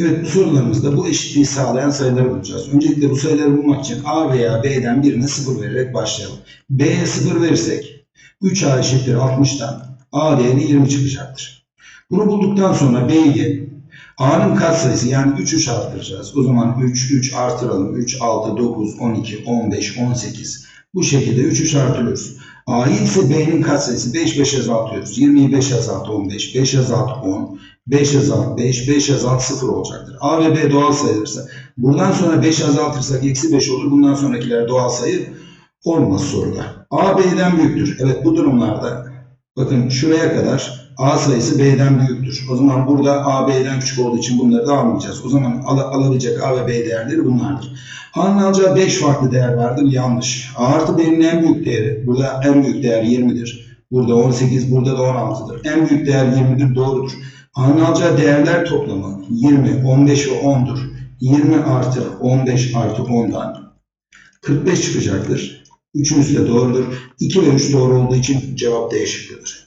Evet bu sorularımızda bu eşitliği sağlayan sayıları bulacağız. Öncelikle bu sayıları bulmak için A veya B'den birine 0 vererek başlayalım. B'ye 0 verirsek 3A eşittir 60'tan A değeri 20 çıkacaktır. Bunu bulduktan sonra B'yi A'nın katsayısı yani 3 3 artıracağız. O zaman 3 3 artıralım. 3 6 9 12 15 18 bu şekilde 3 3 artırıyoruz. A'yı B'nin katsayısı 5 5 azaltıyoruz. 20'yi 5 azalt 15, 5 azalt 10, 5 azalt 5, 5 azalt 0 olacaktır. A ve B doğal sayılırsa buradan sonra 5 azaltırsak eksi 5 olur. Bundan sonrakiler doğal sayı olmaz soruda. A B'den büyüktür. Evet bu durumlarda bakın şuraya kadar A sayısı B'den büyüktür. O zaman burada A B'den küçük olduğu için bunları da almayacağız. O zaman al alabilecek A ve B değerleri bunlardır. A'nın alacağı 5 farklı değer vardır. Yanlış. A artı B'nin en büyük değeri. Burada en büyük değer 20'dir. Burada 18, burada da 16'dır. En büyük değer 20'dir. Doğrudur. A'nın alacağı değerler toplamı 20, 15 ve 10'dur. 20 artı 15 artı 10'dan 45 çıkacaktır. Üçüncüsü de doğrudur. 2 ve 3 doğru olduğu için cevap D şıkkıdır.